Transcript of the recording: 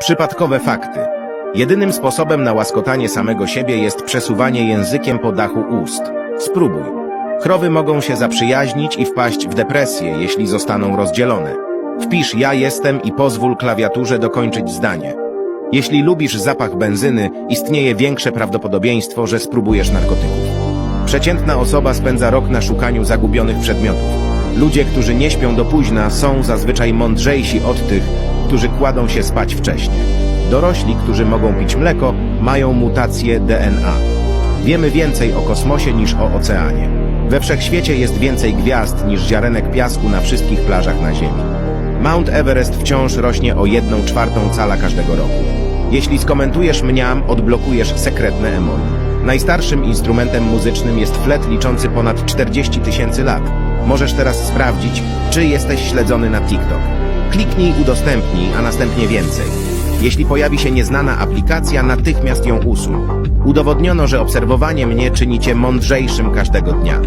Przypadkowe fakty. Jedynym sposobem na łaskotanie samego siebie jest przesuwanie językiem po dachu ust. Spróbuj. Krowy mogą się zaprzyjaźnić i wpaść w depresję, jeśli zostaną rozdzielone. Wpisz ja jestem i pozwól klawiaturze dokończyć zdanie. Jeśli lubisz zapach benzyny, istnieje większe prawdopodobieństwo, że spróbujesz narkotyków. Przeciętna osoba spędza rok na szukaniu zagubionych przedmiotów. Ludzie, którzy nie śpią do późna, są zazwyczaj mądrzejsi od tych, którzy kładą się spać wcześnie. Dorośli, którzy mogą pić mleko, mają mutację DNA. Wiemy więcej o kosmosie niż o oceanie. We wszechświecie jest więcej gwiazd niż ziarenek piasku na wszystkich plażach na Ziemi. Mount Everest wciąż rośnie o jedną czwartą cala każdego roku. Jeśli skomentujesz mniam, odblokujesz sekretne emony. Najstarszym instrumentem muzycznym jest flet liczący ponad 40 tysięcy lat. Możesz teraz sprawdzić, czy jesteś śledzony na TikTok. Kliknij udostępnij, a następnie więcej. Jeśli pojawi się nieznana aplikacja, natychmiast ją usuń. Udowodniono, że obserwowanie mnie czyni cię mądrzejszym każdego dnia.